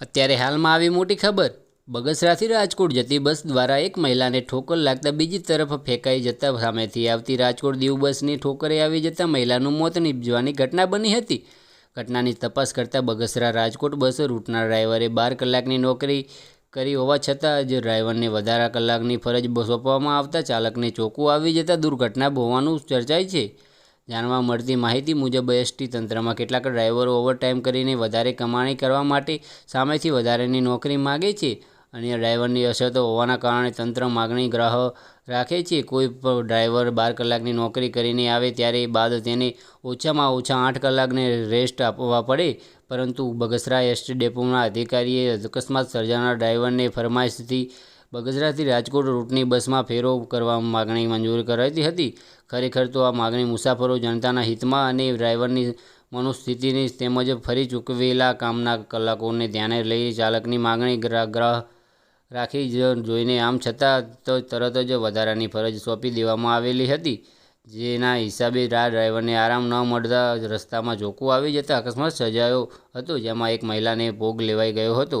અત્યારે હાલમાં આવી મોટી ખબર. બગસરાથી રાજકોટ જતી બસ દ્વારા એક મહિલાને ઠોકર લાગતા બીજી તરફ ફેંકાઈ જતા સામેથી આવતી રાજકોટ દીવ બસની ઠોકરે આવી જતા મહિલાનું મોત નીપજવાની ઘટના બની હતી. ઘટનાની તપાસ કરતા બગસરા રાજકોટ બસ રૂટના ડ્રાઈવરે બાર કલાકની નોકરી કરી હોવા છતાં જ ડ્રાઈવરને વધારા કલાકની ફરજ સોંપવામાં આવતા ચાલકને ચોખ્ખું આવી જતા દુર્ઘટના હોવાનું ચર્ચાય છે. જાણવા મળતી માહિતી મુજબ એસટી તંત્રમાં કેટલાક ડ્રાઈવરો ઓવરટાઈમ કરીને વધારે કમાણી કરવા માટે સામેથી વધારેની નોકરી માગે છે. અને ડ્રાઈવરની અસરતો હોવાના કારણે તંત્ર માગણી ગ્રાહ રાખે છે. કોઈ પણ ડ્રાઈવર બાર કલાકની નોકરી કરીને આવે ત્યારે બાદ તેને ઓછામાં ઓછા આઠ કલાકને રેસ્ટ આપવા પડે. પરંતુ બગસરા એસટી ડેપોના અધિકારીએ અકસ્માત સર્જાનાર ડ્રાઈવરને ફરમાઈશથી બગસરાથી રાજકોટ રૂટની બસમાં ફેરો કરવા માગણી મંજૂર કરાતી હતી. ખરેખર તો આ માગણી મુસાફરો જનતાના હિતમાં અને ડ્રાઈવરની મનોસ્થિતિની તેમજ ફરી ચૂકવેલા કામના કલાકોને ધ્યાને લઈ ચાલકની માગણી ગ્રહ રાખી જોઈને આમ છતાં તો તરત જ વધારાની ફરજ સોંપી દેવામાં આવેલી હતી, જેના હિસાબે આ ડ્રાઈવરને આરામ ન મળતા રસ્તામાં ઝોકું આવી જતા અકસ્માત સર્જાયો હતો, જેમાં એક મહિલાને ભોગ લેવાઈ ગયો હતો.